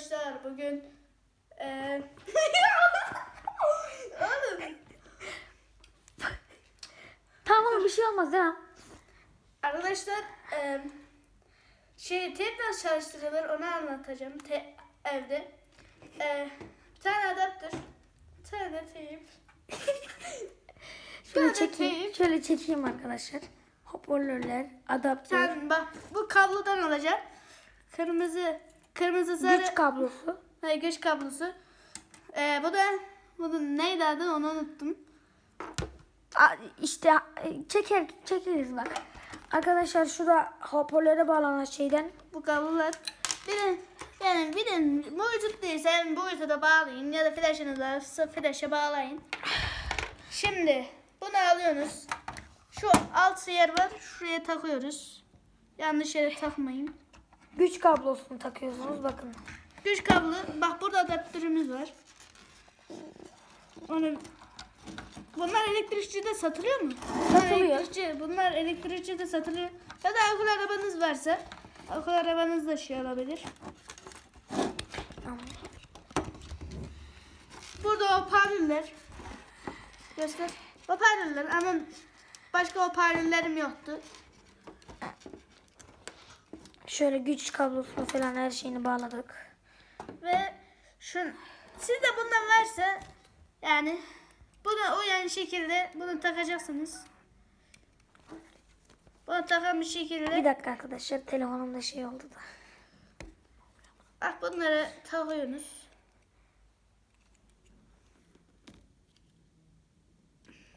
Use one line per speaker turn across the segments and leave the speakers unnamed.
Arkadaşlar bugün Oğlum.
Tamam bir şey olmaz mi?
Arkadaşlar eee şey teyp nasıl çalıştırılır onu anlatacağım te, evde. Eee bir tane adaptör. Bir tane de teyp.
Şöyle
tane
çekeyim.
teyp.
Şöyle çekeyim arkadaşlar. Hoparlörler, adaptör,
Sen bak bu kablodan alacağım. Kırmızı kırmızı sarı
güç kablosu.
Hayır, güç kablosu. Ee, bu da bunun neydi adı onu unuttum.
Aa, İşte çeker çekeriz bak. Arkadaşlar şurada hoparlöre bağlanan şeyden
Bu kablolar. Bir de yani bir de mevcut değilse yani Bluetooth'a bağlayın ya da flaşınız varsa flaşa bağlayın. Şimdi bunu alıyorsunuz. Şu alt yer var. Şuraya takıyoruz. Yanlış yere takmayın.
Güç kablosunu takıyorsunuz bakın.
Güç kablo. Bak burada adaptörümüz var. Onu Bunlar elektrikçide satılıyor mu? Bunlar
Satılıyor.
Elektrikçi, bunlar elektrikçide satılıyor. Ya da akıl arabanız varsa akıl arabanız da şey olabilir.
Tamam.
Burada hoparlörler. Göster. Hoparlörler ama başka hoparlörlerim yoktu.
Şöyle güç kablosunu falan her şeyini bağladık.
Ve şun sizde bundan varsa yani buna uyan şekilde bunu takacaksınız. Bunu takan bir şekilde
Bir dakika arkadaşlar telefonumda şey oldu da.
bak bunları takıyorsunuz.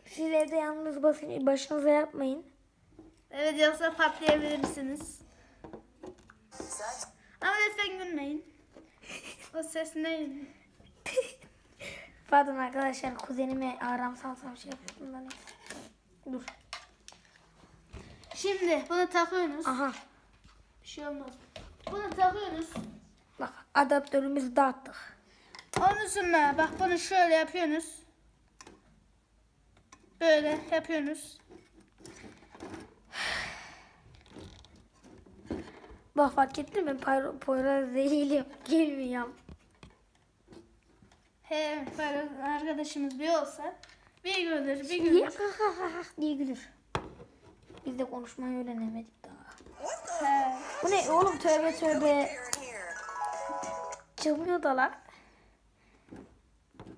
Siz evde yalnız basın, başınıza yapmayın.
Evet yoksa patlayabilirsiniz. Ama lütfen gülmeyin. O ses neydi?
Pardon arkadaşlar kuzenime aram salsam şey yapıyordum da neyse. Dur.
Şimdi bunu takıyorsunuz.
Aha.
Bir şey olmaz. Bunu takıyorsunuz.
Bak adaptörümüzü dağıttık.
Ondan sonra bak bunu şöyle yapıyorsunuz. Böyle yapıyorsunuz.
Bak fark ettin mi? Payro- Poyraz değilim. Gelmiyorum.
He böyle arkadaşımız bir olsa bir gülür bir
Niye?
gülür.
diye gülür. Biz de konuşmayı öğrenemedik daha.
He.
Bu ne oğlum tövbe tövbe. Çılmıyor da lan.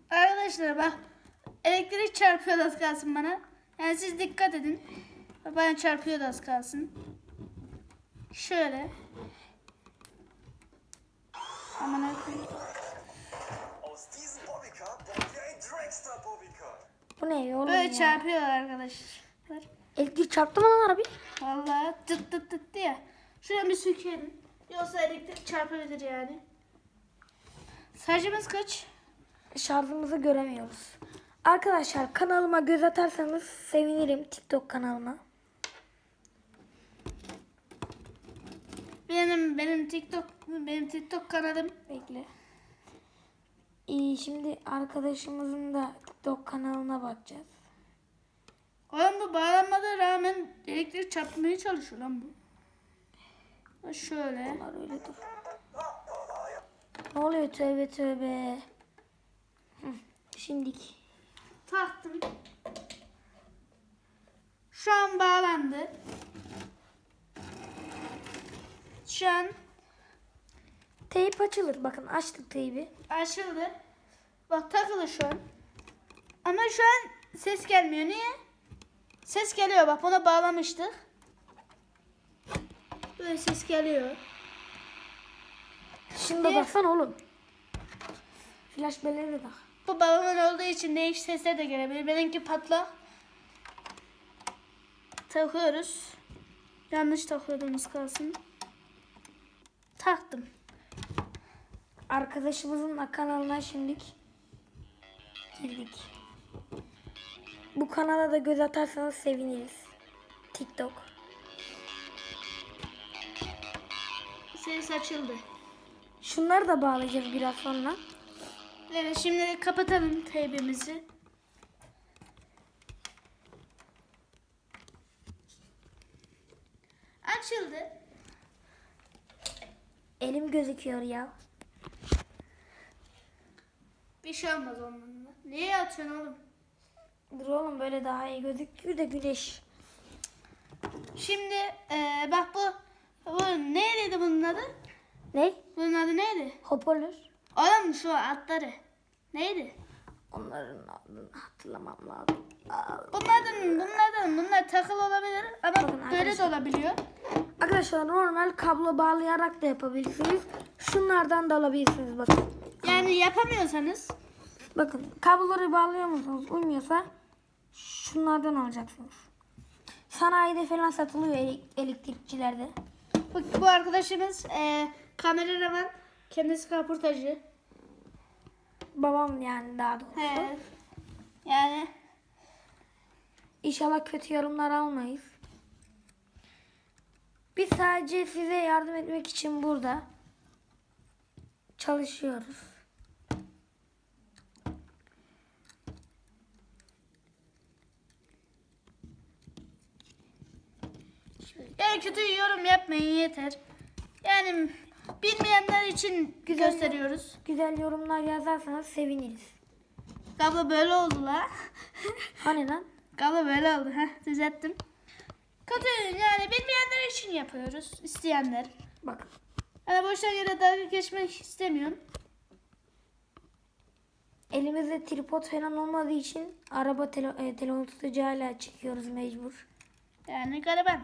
Arkadaşlar bak elektrik çarpıyor da az kalsın bana. Yani siz dikkat edin. Bana çarpıyor da az kalsın. Şöyle.
Dragster Bobbycar.
Bu ne oğlum
Böyle
ya?
çarpıyorlar arkadaşlar.
Elektrik çarptı mı lan arabi?
Vallahi tıt tıt tıt diye. Şuraya bir sökelim. Yoksa elektrik çarpabilir yani. Sarcımız kaç?
Şarjımızı göremiyoruz. Arkadaşlar kanalıma göz atarsanız sevinirim TikTok kanalıma.
Benim benim TikTok benim TikTok kanalım.
Bekle. İyi şimdi arkadaşımızın da TikTok kanalına bakacağız.
Oğlum bu bağlanmada rağmen elektrik çarpmaya çalışıyor lan bu. Şöyle.
Var öyle dur. Ne oluyor tövbe tövbe. Şimdik.
Taktım. Şu an bağlandı. Şu an
Teyp açılır. Bakın açtık teybi.
açıldı. Bak takılı şu an. Ama şu an ses gelmiyor. Niye? Ses geliyor bak buna bağlamıştık. Böyle ses geliyor.
Şimdi
Niye?
baksana oğlum. Flash belleri de tak.
Bu balon olduğu için değişik sesler de gelebilir. Benimki patlak. Takıyoruz. Yanlış takıyordunuz kalsın. Taktım.
Arkadaşımızın kanalına şimdilik girdik. Bu kanala da göz atarsanız seviniriz. TikTok.
Ses açıldı.
Şunları da bağlayacağız biraz sonra.
Evet şimdi kapatalım teybimizi. Açıldı.
Elim gözüküyor ya.
Bir şey olmaz onunla. Niye atıyorsun oğlum?
Dur oğlum böyle daha iyi gözüküyor da güneş.
Şimdi eee, bak bu, bu neydi bunun adı?
Ne?
Bunun adı neydi?
Hoparlör.
Oğlum şu atları. Neydi?
Onların adını hatırlamam lazım.
Bunlardan, bunlardan, bunlar takılı olabilir ama
Bakın
böyle de
arkadaşlar.
olabiliyor.
Arkadaşlar normal kablo bağlayarak da yapabilirsiniz. Şunlardan da alabilirsiniz bakın.
Yani yapamıyorsanız
Bakın kabloları bağlıyor musunuz? Uymuyorsa şunlardan alacaksınız. Sanayide falan satılıyor ele- elektrikçilerde.
bu, bu arkadaşımız eee kameraman, kendisi kaportacı.
Babam yani daha doğrusu.
He. Yani
İnşallah kötü yorumlar almayız. Biz sadece size yardım etmek için burada çalışıyoruz.
yani kötü yorum yapmayın yeter. Yani bilmeyenler için
Güzel.
gösteriyoruz.
Güzel yorumlar yazarsanız seviniriz.
Kablo böyle oldu la.
Hani lan?
Kablo böyle oldu. Heh, düzelttim. Kötü yani bilmeyenler için yapıyoruz. isteyenler.
Bakın.
Yani boşuna yere dalga geçmek istemiyorum.
Elimizde tripod falan olmadığı için araba tele, e, telefon tutucuyla çekiyoruz mecbur.
Yani gariban.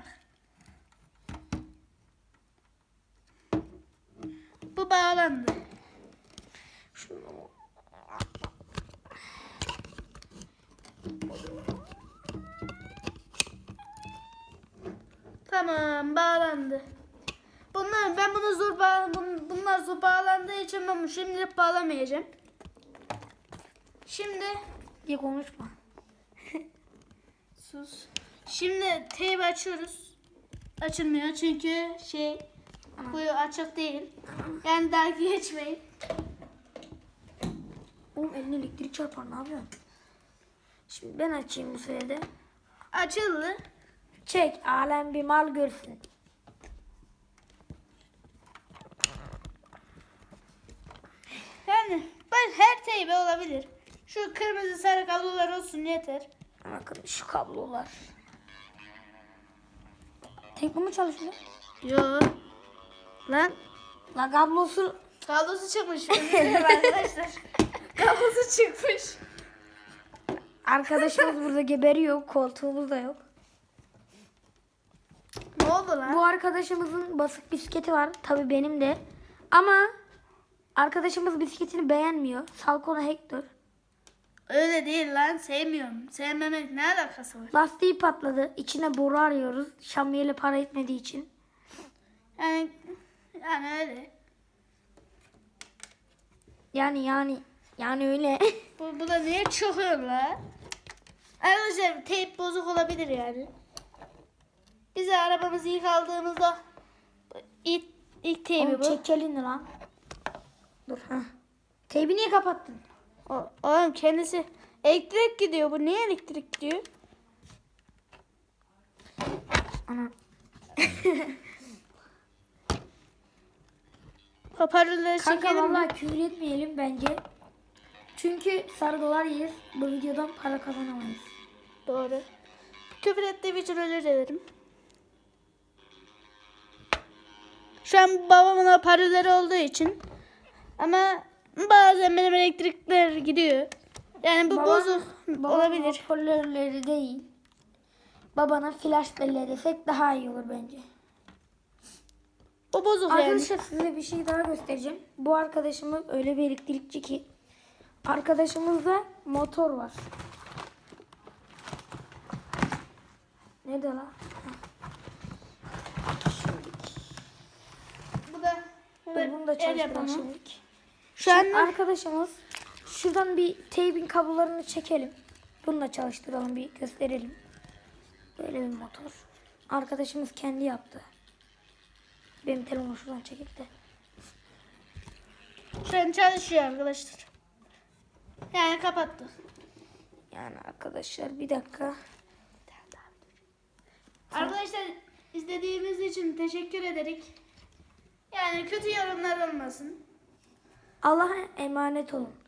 Bu bağlandı. Tamam bağlandı. Bunlar ben bunu zor bağ, bun- bunlar zor bağlandığı için ben şimdilik bağlamayacağım. Şimdi
diye konuşma.
Sus. Şimdi teybi açıyoruz. Açılmıyor çünkü şey bu açık değil. Yani dalga geçmeyin.
Oğlum eline elektrik çarpar ne yapıyorsun? Şimdi ben açayım bu sırada.
Açıldı.
Çek alem bir mal görsün.
Yani ben her teybi olabilir. Şu kırmızı sarı kablolar olsun yeter.
Bakın şu kablolar. Tek bu mu çalışıyor?
Yo. Lan
La kablosu
kablosu çıkmış. Arkadaşlar. kablosu çıkmış.
arkadaşımız burada geberiyor. Koltuğumuz da yok.
Ne oldu lan?
Bu arkadaşımızın basık bisikleti var. Tabii benim de. Ama arkadaşımız bisikletini beğenmiyor. Salkona Hector.
Öyle değil lan sevmiyorum. Sevmemek ne alakası var?
Lastiği patladı. İçine boru arıyoruz. Şamiyeli para etmediği için.
Yani yani öyle.
Yani yani yani öyle.
Bu, bu da niye çıkıyor la? Arkadaşlar teyp bozuk olabilir yani. Bize arabamızı ilk aldığımızda ilk, ilk teybi bu.
çek elini lan. Dur ha. Teybi niye kapattın?
O- Oğlum kendisi elektrik gidiyor. Bu niye elektrik gidiyor?
Ana.
Hoparlörleri
Kanka
çekelim mi?
vallahi küfür etmeyelim bence. Çünkü sarı dolar yeriz. Bu videodan para kazanamayız.
Doğru. Küfür ettiğim için özür dilerim. Şu an babamın hoparlörleri olduğu için. Ama bazen benim elektrikler gidiyor. Yani bu
Babam-
bozuk olabilir.
hoparlörleri değil. Babana flash belleği desek daha iyi olur bence.
O bozuk yani.
Arkadaşlar size bir şey daha göstereceğim. Bu arkadaşımız öyle bir elektrikçi ki arkadaşımızda motor var. Ne de la?
Bu da, bu da
Dur bunu da
el
çalıştıralım
yapımı.
şimdilik.
Şu an
arkadaşımız şuradan bir teybin kablolarını çekelim. Bunu da çalıştıralım bir gösterelim. Böyle bir motor. Arkadaşımız kendi yaptı. Benim telefonu şuradan çekip de.
şu an çalışıyor arkadaşlar. Yani kapattı.
Yani arkadaşlar bir dakika.
Arkadaşlar izlediğimiz için teşekkür ederek. Yani kötü yorumlar olmasın.
Allah'a emanet olun.